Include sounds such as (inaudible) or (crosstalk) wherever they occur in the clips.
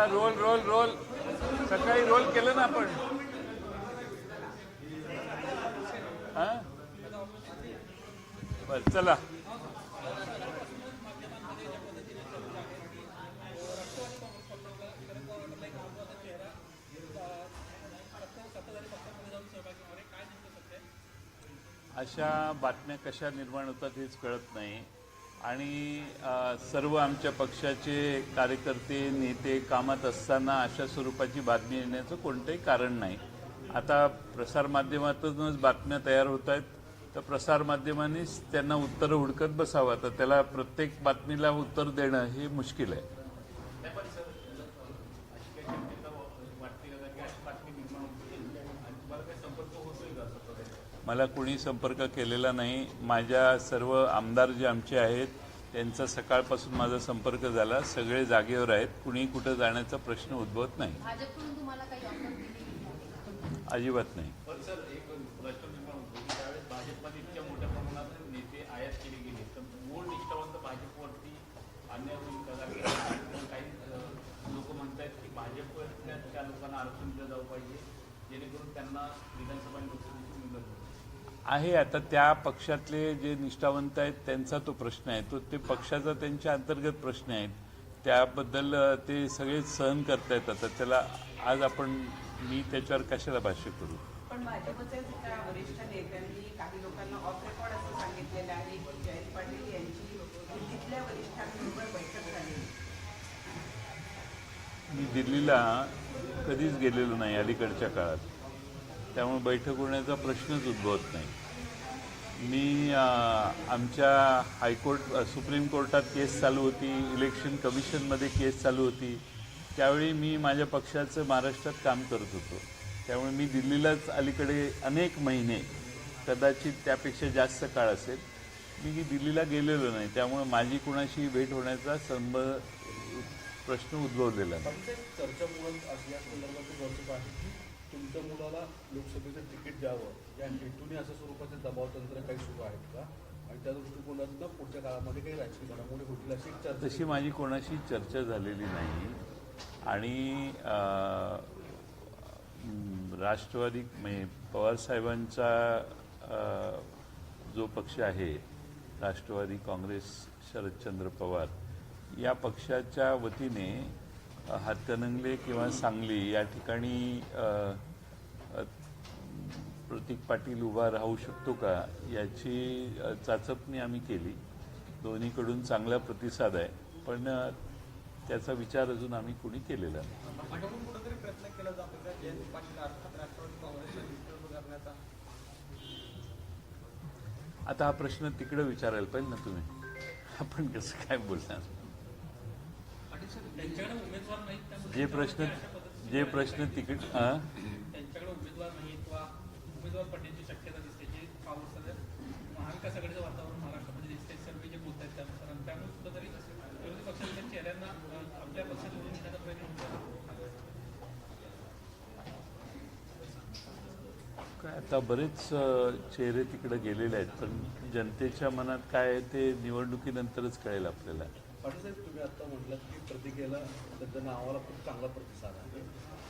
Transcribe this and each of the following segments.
चला roll roll roll. सकाळी roll केलं ना आपण. बर चला. अशा बातम्या कशा निर्माण होतात हेच कळत नाही. आणि सर्व आमच्या पक्षाचे कार्यकर्ते नेते कामात असताना अशा स्वरूपाची बातमी येण्याचं कोणतंही कारण नाही. आता प्रसारमाध्यमातूनच बातम्या तयार होत आहेत. तर प्रसारमाध्यमांनीच त्यांना उत्तरं हुडकत बसावं. तर त्याला प्रत्येक बातमीला उत्तर देणं हे मुश्किल आहे. मला कुणी संपर्क केलेला नाही. माझ्या सर्व आमदार जे आमचे आहेत त्यांचा सकाळपासून माझा संपर्क झाला. सगळे जागेवर आहेत. कुणी कुठं जाण्याचा प्रश्न उद्भवत नाही. भाजपकडून तुम्हाला काही ऑफर दिली अजिबात नाही पण सर एक प्रश्न निर्माण होतो की त्यावेळेस भाजपमध्ये इतक्या मोठ्या प्रमाणात नेते आयात केले गेले तर मूळ निष्ठावंत भाजपवरती अन्याय होईल का कारण काही लोक म्हणतायत की भाजपच्या त्या लोकांना आरक्षण दिलं जाऊ पाहिजे जेणेकरून त्यांना विधानसभा आणि लोकसभेची मुदत होईल आहे आता त्या पक्षातले जे निष्ठावंत आहेत त्यांचा तो प्रश्न आहे. तो ते पक्षाचा त्यांच्या अंतर्गत प्रश्न आहेत. त्याबद्दल ते सगळे सहन करतायत आता. त्याला आज आपण मी त्याच्यावर कशाला भाष्य करू? पण भाजपचे वरिष्ठ नेत्यांनी काही लोकांना ऑफ रेकॉर्ड असं सांगितलेलं आहे की जयंत पाटील यांची दिल्लीतल्या वरिष्ठांबरोबर बैठक झाली. मी दिल्लीला कधीच गेलेलो नाही अलीकडच्या काळात. त्यामुळे बैठक होण्याचा प्रश्नच उद्भवत नाही. मी आमच्या हायकोर्ट सुप्रीम कोर्टात केस चालू होती इलेक्शन कमिशनमध्ये केस चालू होती. त्यावेळी मी माझ्या पक्षाचं महाराष्ट्रात काम करत होतो. त्यामुळे मी दिल्लीलाच अलीकडे अनेक महिने कदाचित त्यापेक्षा जास्त काळ असेल मी दिल्लीला गेलेलो नाही. त्यामुळे माझी कुणाशी भेट होण्याचा संब प्रश्न उद्भवलेला नाही. तुमच्या मुलाला लोकसभेचं तिकीट द्यावं या हेतूने असं स्वरूपाचे दबावतंत्र काही सुरू आहेत का? आणि त्या दृष्टिकोनातून पुढच्या काळामध्ये काही राजकीय घडामोडी होतील अशी चर्चा तशी माझी कोणाशी चर्चा झालेली नाही. आणि राष्ट्रवादी म्हणजे पवारसाहेबांचा जो पक्ष आहे राष्ट्रवादी काँग्रेस शरदचंद्र पवार या पक्षाच्या वतीने हातकणंगले किंवा सांगली या ठिकाणी प्रतीक पाटील उभा राहू शकतो का याची चाचपणी आम्ही केली. दोन्हीकडून चांगला प्रतिसाद आहे. पण त्याचा विचार अजून आम्ही कुणी केलेला आता हा प्रश्न तिकडे विचारायला पाहिजे ना तुम्ही. आपण कसं काय बोलणार त्यांच्याकडे उमेदवार नाहीत त्यामुळे जे प्रश्न जे प्रश्न तिकीट हां? त्यांच्याकडे उमेदवार नाही उमेदवार पडण्याची शक्यता दिसते जे पाऊस सध्या महाविकास आघाडीचं वातावरण महाराष्ट्रामध्ये दिसते सर्वे जे बोलत आहेत त्यानुसार त्यामुळे कुठंतरी विरोधी पक्षाच्या चेहऱ्यांना आपल्या पक्षात निवडून घेण्याचा प्रयत्न होतो काय आता बरेच चेहरे तिकडे गेलेले आहेत पण जनतेच्या मनात काय आहे ते निवडणुकीनंतरच कळेल आपल्याला. पाटीलसाहेब तुम्ही आता म्हटलं की प्रतिकेला त्यांच्या नावाला खूप चांगला प्रतिसाद आहे.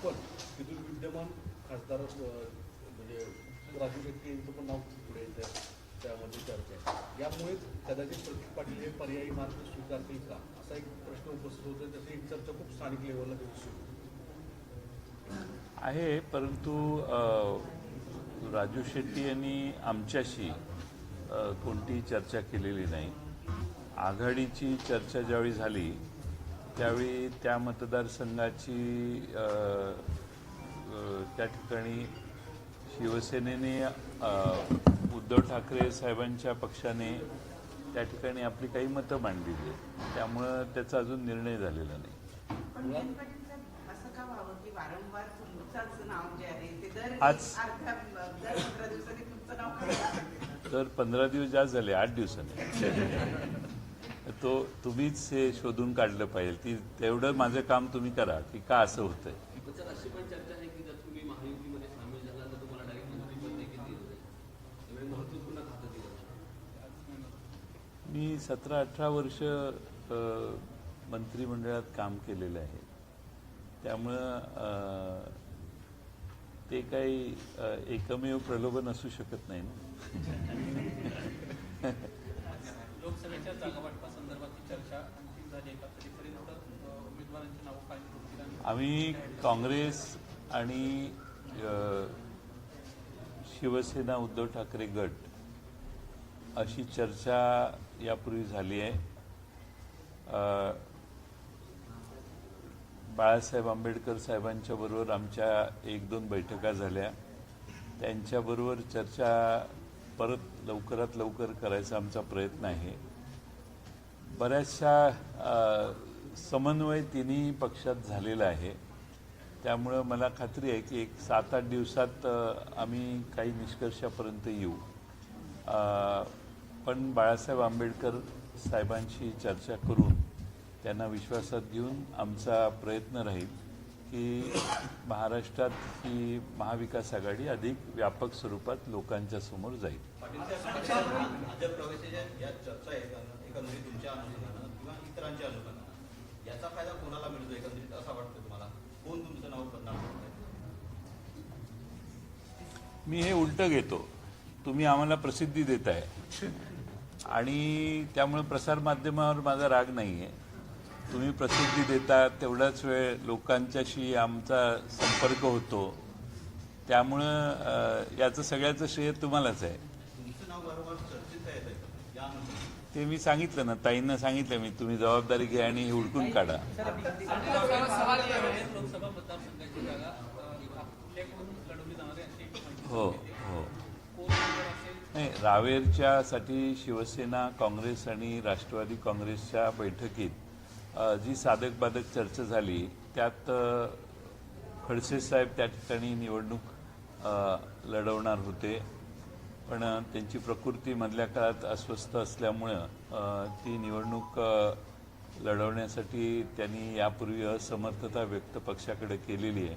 पण तिथून विद्यमान खासदार म्हणजे राजू शेट्टी यांचं पण नाव पुढे येतं त्यामध्ये चर्चा आहे. यामुळे कदाचित प्रतीक पाटील हे पर्यायी मार्ग स्वीकारतील का? असा एक प्रश्न उपस्थित होतो त्याची एक चर्चा खूप स्थानिक लेवलला सुरू आहे परंतु राजू शेट्टी यांनी आमच्याशी कोणतीही चर्चा केलेली नाही. आघाडीची चर्चा ज्यावेळी झाली त्यावेळी त्या मतदारसंघाची त्या ठिकाणी शिवसेनेने उद्धव ठाकरे साहेबांच्या पक्षाने त्या ठिकाणी आपली काही मतं मांडलेली आहेत त्यामुळं त्याचा अजून निर्णय झालेला नाही. आज- तर पंधरा दिवस जास्त झाले आठ दिवसांनी. तो तुम्हीच हे शोधून काढलं पाहिजे. ती तेवढं माझं काम तुम्ही करा की का असं होतंय. मी सतरा अठरा वर्ष मंत्रिमंडळात काम केलेलं आहे. त्यामुळं ते काही एकमेव प्रलोभन असू शकत नाही ना (laughs) लोकसभेच्या जागा वाटपासंदर्भातली चर्चा अंतिम झाली आहे का तरीपर्यंत अ, उमेदवारांची नावं फायनल होतील आणि आम्ही काँग्रेस आणि शिवसेना उद्धव ठाकरे गट अशी चर्चा यापूर्वी झाली आहे. बाळासाहेब आंबेडकर साहेबांच्या बरोबर आमच्या एक दोन बैठका झाल्या. त्यांच्याबरोबर चर्चा परत लवकरात लवकर करायचा आमचा प्रयत्न आहे. बऱ्याचशा समन्वय तिन्ही पक्षात झालेला आहे. त्यामुळं मला खात्री आहे की एक सात आठ दिवसात आम्ही काही निष्कर्षापर्यंत येऊ. पण बाळासाहेब आंबेडकर साहेबांशी चर्चा करून त्यांना विश्वासात घेऊन आमचा प्रयत्न राहील की महाराष्ट्रात ही महाविकास आघाडी अधिक व्यापक स्वरूपात लोकांच्या समोर जाईल. चर्चा याचा फायदा कोणाला मिळतो एकंदरीत असं वाटतं तुम्हाला? कोण तुमचं नाव बदनाम? मी हे उलटं घेतो. तुम्ही आम्हाला प्रसिद्धी देत आहे आणि त्यामुळे प्रसारमाध्यमावर माझा राग नाही आहे तुम्ही प्रसिद्धी देता तेवढाच वेळ लोकांच्याशी आमचा संपर्क होतो. त्यामुळं याचं सगळ्याचं श्रेय तुम्हालाच आहे. ते मी सांगितलं ना ताईंना सांगितलं मी तुम्ही जबाबदारी घ्या आणि हे हुडकून काढा. हो. हो. नाही रावेरच्यासाठी शिवसेना काँग्रेस आणि राष्ट्रवादी काँग्रेसच्या बैठकीत जी साधक बाधक चर्चा झाली त्यात खडसे साहेब त्या ठिकाणी निवडणूक लढवणार होते. पण त्यांची प्रकृती मधल्या काळात अस्वस्थ असल्यामुळं ती निवडणूक लढवण्यासाठी त्यांनी यापूर्वी असमर्थता व्यक्त पक्षाकडे केलेली आहे.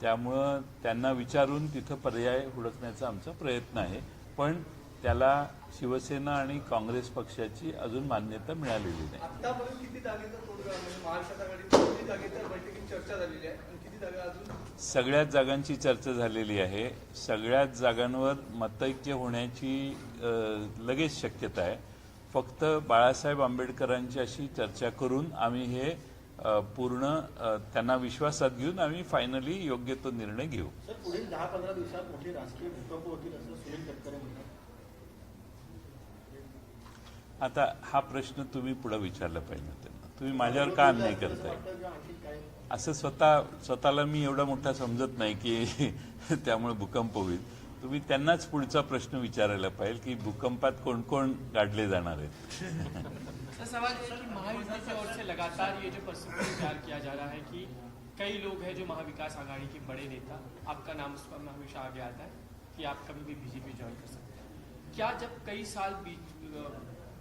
त्यामुळं त्यांना विचारून तिथं पर्याय हुडकण्याचा आमचा प्रयत्न आहे. पण त्याला शिवसेना आणि काँग्रेस पक्षाची अजून मान्यता मिळालेली नाही. सगळ्याच जागांची चर्चा झालेली आहे. सगळ्याच जागांवर मतैक्य होण्याची लगेच शक्यता आहे. फक्त बाळासाहेब आंबेडकरांची अशी चर्चा करून आम्ही हे पूर्ण त्यांना विश्वासात घेऊन आम्ही फायनली योग्य तो निर्णय घेऊ. सर पुढील दहा पंधरा दिवसात मोठे राजकीय भूकंप होतील असं सुनील तटकरे म्हणतात? आता हा प्रश्न तुम्ही पुढे विचारला पाहिजे त्यांना तुम्ही माझ्यावर का अन्याय करताय? असं स्वतः स्वतःला मी एवढा मोठा समजत नाही की (laughs) त्यामुळे भूकंप होईल. तुम्ही त्यांनाच पुढचा प्रश्न विचारायला पाहिजे की भूकंपात कोण कोण गाडले जाणार आहेत? महायुति की ओर से लगातार ये जो प्रस्तुति किया जा रहा है कि कई लोग हैं जो महाविकास आघाड़ी के बड़े नेता आपका नाम उस पर हमेशा आगे आता है कि आप कभी भी बीजेपी ज्वाइन कर सकते हैं। क्या जब कई साल बीच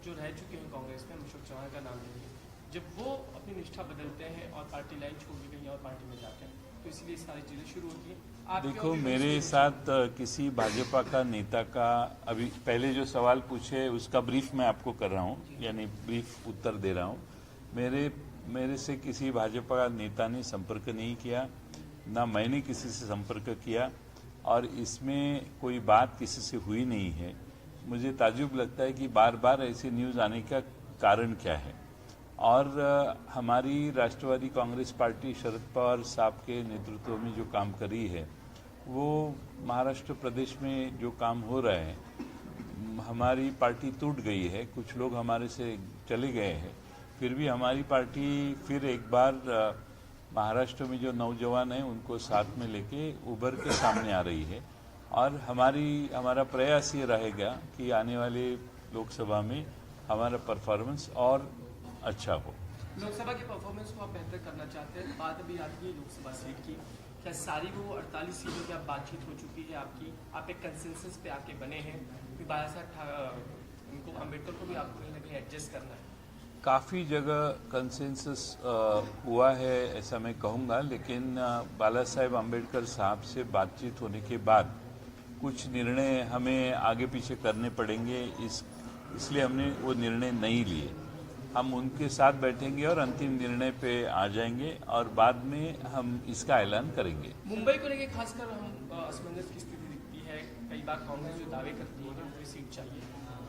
जो रह चुके हैं कांग्रेस में अशोक चौहान का नाम लेंगे जब वो अपनी निष्ठा बदलते हैं और पार्टी लाइन छोड़ के कहीं और पार्टी में जाते हैं तो इसलिए सारी चीज़ें शुरू होती हैं। देखो मेरे साथ किसी भाजपा का नेता का अभी पहले जो सवाल पूछे उसका ब्रीफ मैं आपको कर रहा हूँ यानी ब्रीफ उत्तर दे रहा हूँ। मेरे मेरे से किसी भाजपा का नेता ने संपर्क नहीं किया ना मैंने किसी से संपर्क किया और इसमें कोई बात किसी से हुई नहीं है। मुझे ताजुब लगता है कि बार बार ऐसी न्यूज़ आने का कारण क्या है। और हमारी राष्ट्रवादी कांग्रेस पार्टी शरद पवार साहब के नेतृत्व में जो काम करी है, वो महाराष्ट्र प्रदेश में जो काम हो रहा है हमारी पार्टी टूट गई है, कुछ लोग हमारे से चले गए हैं, फिर भी हमारी पार्टी फिर एक बार महाराष्ट्र में जो नौजवान हैं, उनको साथ में लेके उभर के सामने आ रही है। और हमारी, हमारा प्रयास ये रहेगा कि आने वाले लोकसभा में हमारा परफॉर्मेंस और अच्छा हो। लोकसभा की परफॉर्मेंस को आप बेहतर करना चाहते हैं बात अभी आती है लोकसभा सीट की। क्या सारी वो 48 सीटों की आप बातचीत हो चुकी है आपकी? आप एक कंसेंसस पे आके बने हैं कि बाला साहब उनको अंबेडकर को भी आपको कहीं ना कहीं एडजस्ट करना है। काफ़ी जगह कंसेंसस हुआ है ऐसा मैं कहूँगा लेकिन बाला साहेब अंबेडकर साहब से बातचीत होने के बाद कुछ निर्णय हमें आगे पीछे करने पड़ेंगे इस इसलिए हमने वो निर्णय नहीं लिए। हम उनके साथ बैठेंगे और अंतिम निर्णय पे आ जाएँगे और बाद में हम इसका ऐलान करेंगे। मुंबई को लेकर खासकर हम असमंजस की स्थिति दिखती है। कई बार कांग्रेस जो दावे करती है कि पूरी सीट चाहिए।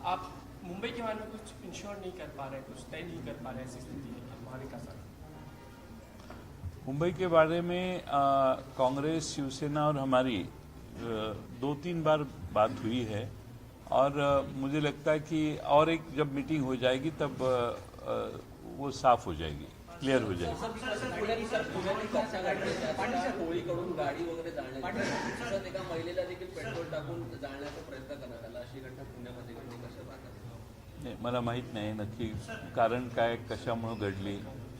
आप मुंबई के बारे में कुछ इंश्योर नहीं कर पा रहे कुछ तय नहीं कर पा रहे ऐसी स्थिति है महाविकास आघाड़ी मुंबई के बारे में कांग्रेस शिवसेना और हमारी दो तीन बार बात हुई है। और मुझे लगता है कि और एक जब मीटिंग हो जाएगी तब वो साफ हो जाएगी क्लियर हो जाएगी. मला माहीत नाही नक्की कारण काय कशामुळं घडली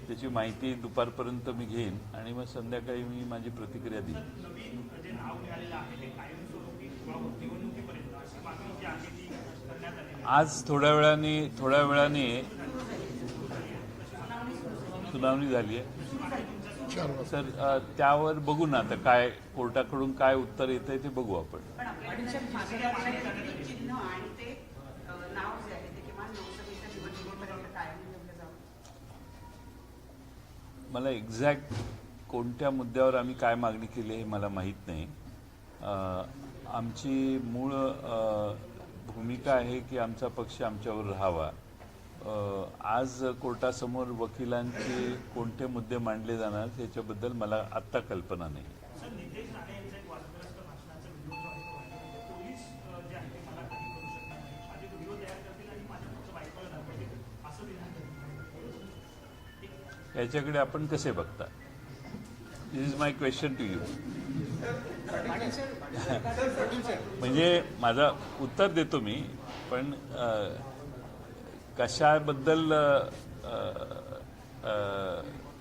त्याची माहिती दुपारपर्यंत मी घेईन आणि मग संध्याकाळी मी माझी प्रतिक्रिया देईन. आज थोड्या वेळाने थोड्या वेळाने सुनावणी झाली आहे. सर त्यावर बघू ना आता काय कोर्टाकडून काय उत्तर येत आहे ते बघू आपण मला एक्झॅक्ट कोणत्या मुद्द्यावर आम्ही काय मागणी केली हे मला माहीत नाही. आमची मूळ भूमिका आहे की आमचा पक्ष आमच्यावर राहावा. आज कोर्टासमोर वकिलांचे कोणते मुद्दे मांडले जाणार याच्याबद्दल मला आत्ता कल्पना नाही. सर नितेश राणे यांचं एक वादग्रस्त भाषणाचा व्हिडिओ जो आहे तो व्हायरल होतो. पोलीस अ, जे आहे ते मला काही करू शकणार नाही. माझे व्हिडिओ तयार करतील आणि माझ्या फक्त बायकोला दाखवतील. असं विधान करतील याच्याकडे आपण कसे बघता? This is my question to you म्हणजे माझा उत्तर देतो मी पण कशाबद्दल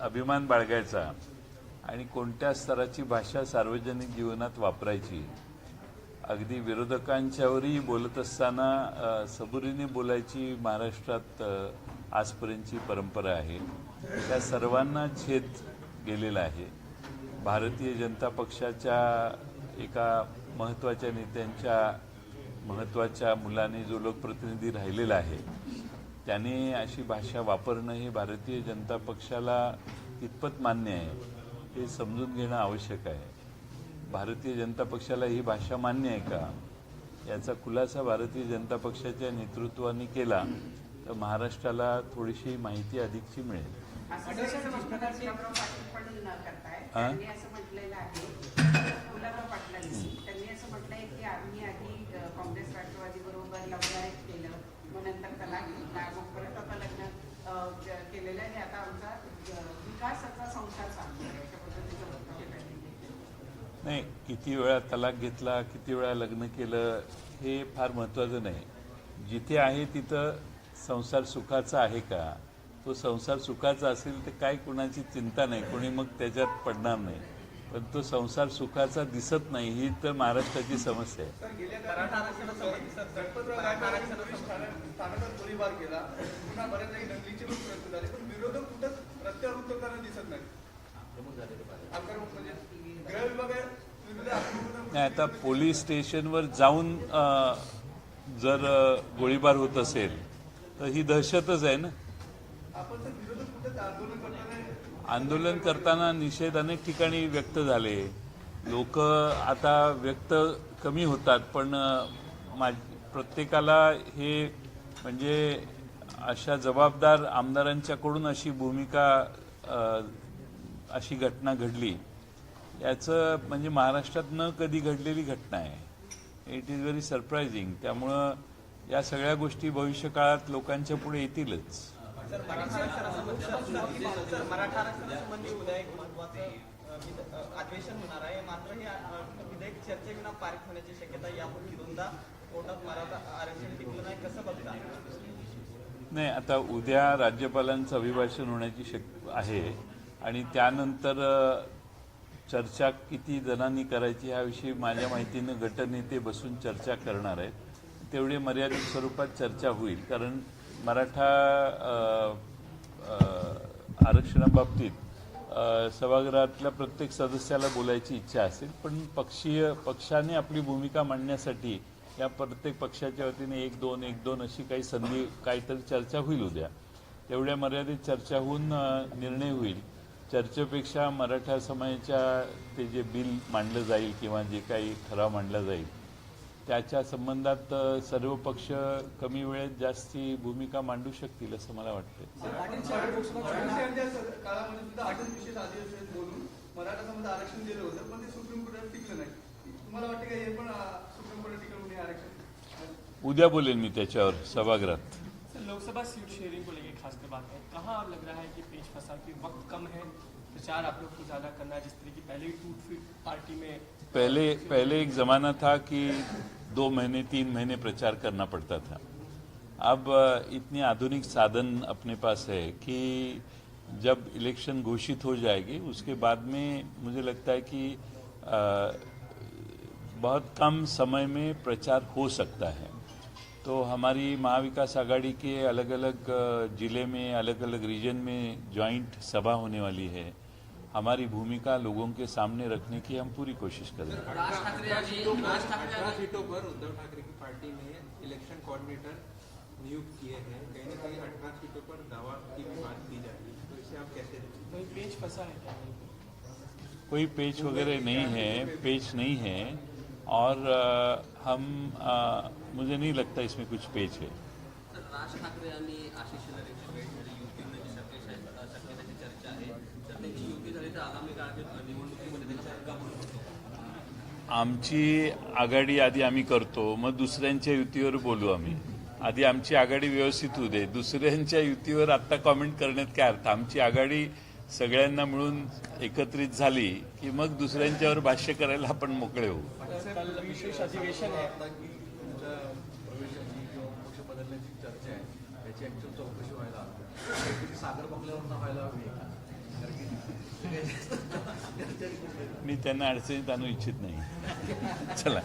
अभिमान बाळगायचा आणि कोणत्या स्तराची भाषा सार्वजनिक जीवनात वापरायची? अगदी विरोधकांच्यावरही बोलत असताना सबुरीने बोलायची महाराष्ट्रात आजपर्यंतची परंपरा आहे. त्या सर्वांना छेद गेलेला आहे. भारतीय जनता पक्षाच्या एका महत्त्वाच्या नेत्यांच्या महत्त्वाच्या मुलाने जो लोकप्रतिनिधी राहिलेला आहे त्याने अशी भाषा वापरणं हे भारतीय जनता पक्षाला कितपत मान्य आहे हे समजून घेणं आवश्यक आहे. भारतीय जनता पक्षाला ही भाषा मान्य आहे का? याचा खुलासा भारतीय जनता पक्षाच्या नेतृत्वाने केला तर महाराष्ट्राला थोडीशी माहिती अधिकची मिळेल. हा? काँग्रेस राष्ट्रवादी बरोबर नंतर तलाक घेतला मग परत आता लग्न केलेलं आहे. आता आमचा विकासाचा संसार चालू आहे. अशा पद्धतीचं नाही किती वेळा तलाक घेतला किती वेळा लग्न केलं हे फार महत्त्वाचं नाही. जिथे आहे तिथं संसार सुखाचा आहे का? तो संसार सुखाचा असेल तर काय कुणाची चिंता नाही. कोणी मग त्याच्यात पडणार नाही. पण तो संसार सुखाचा दिसत नाही ही तर महाराष्ट्राची समस्या आहे. म्हणजे आता पोलीस स्टेशनवर जाऊन जर गोळीबार होत असेल तर ही दहशतच आहे ना आपण तर विरोधक कुठंच आंदोलन करताना निषेध अनेक ठिकाणी व्यक्त झाले. लोक आता व्यक्त कमी होतात पण मा प्रत्येकाला हे म्हणजे अशा जबाबदार आमदारांच्याकडून अशी भूमिका अशी घटना घडली. याचं म्हणजे महाराष्ट्रात न कधी घडलेली घटना आहे. इट इज व्हेरी सरप्रायझिंग त्यामुळं या सगळ्या गोष्टी भविष्यकाळात लोकांच्या पुढे येतीलच. सर मराठा आरक्षणासंबंधी उद्या एक महत्वाचं अधिवेशन होणार आहे. मात्र हे विधेयक चर्चेविना पारित होण्याची शक्यता यापूर्वी दोनदा कोर्टात मराठा आरक्षण टिकलं नाही. कसं बघता? नाही आता उद्या राज्यपालांचं अभिभाषण होण्याची शक आहे आणि त्यानंतर चर्चा किती जणांनी करायची ह्याविषयी माझ्या माहितीनं गटनेते बसून चर्चा करणार आहेत. तेवढी मर्यादित स्वरूपात चर्चा होईल. कारण मराठा आरक्षणाबाबतीत सभागृहातल्या प्रत्येक सदस्याला बोलायची इच्छा असेल पण पक्षीय पक्षाने आपली भूमिका मांडण्यासाठी या प्रत्येक पक्षाच्या वतीने एक दोन एक दोन अशी काही संधी काहीतरी चर्चा होईल उद्या. तेवढ्या मर्यादित चर्चा होऊन निर्णय होईल. चर्चेपेक्षा मराठा समाजाच्या ते जे बिल मांडलं जाईल किंवा जे काही ठराव मांडला जाईल त्याच्या संबंधात सर्व पक्ष कमी वेळेत जास्ती भूमिका मांडू शकतील असं मला वाटतं फडणवीसांच्या स- काळामध्ये सुद्धा अटल विशेष अधिवेशन बोलून मराठा समाज आरक्षण दिलं होतं पण ते सुप्रीम कोर्टात टिकलं नाही. तुम्हाला वाटतं का पण अं, सुप्रीम कोर्टात टिकलं म्हणून आरक्षण? उद्या बोलेन मी त्याच्यावर सभागृहात. लोकसभा सीट शेयरिंग को लेकर खासकर बात है। कहाँ लग रहा है कि पेच फंसा कि वक्त कम है? प्रचार आप लोग को ज़्यादा करना जिस तरह की पहले टूट फीट पार्टी में पहले पहले एक ज़माना था कि दो महीने तीन महीने प्रचार करना पड़ता था। अब इतनी आधुनिक साधन अपने पास है कि जब इलेक्शन घोषित हो जाएगी उसके बाद में मुझे लगता है कि अ, बहुत कम समय में प्रचार हो सकता है। तो हमारी महाविकास आघाड़ी के अलग अलग ज़िले में अलग अलग रीजन में जॉइंट सभा होने वाली है। हमारी भूमिका लोगों के सामने रखने की हम पूरी कोशिश करेंगे राज सीटों पर उद्धव ठाकरे की पार्टी ने इलेक्शन कोऑर्डिनेटर नियुक्त किए हैं। कहीं ना कहीं अठारह सीटों पर दावा की भी बात की जा रही है तो इसे आप कैसे देखते हैं? वही पेच फंसा है क्या? कोई पेच वगैरह नहीं है पेच नहीं है। और अ, हम अ, मुझे नहीं लगता इसमें कुछ पेच है। राज ठाकरे यांनी आशिष आमची आघाडी आधी आम्ही करतो मग दुसऱ्यांच्या युतीवर बोलू आम्ही. आधी आमची आघाडी व्यवस्थित होऊ दे. दुसऱ्यांच्या युतीवर आत्ता कॉमेंट करण्यात काय अर्थ? आमची आघाडी सगळ्यांना मिळून एकत्रित झाली की मग दुसऱ्यांच्यावर भाष्य करायला आपण मोकळे होऊ. चर्चा आहे. त्याची चौकशी व्हायला सागर व्हायला हवी. मी त्यांना अडचणीत आणू इच्छित नाही. चला.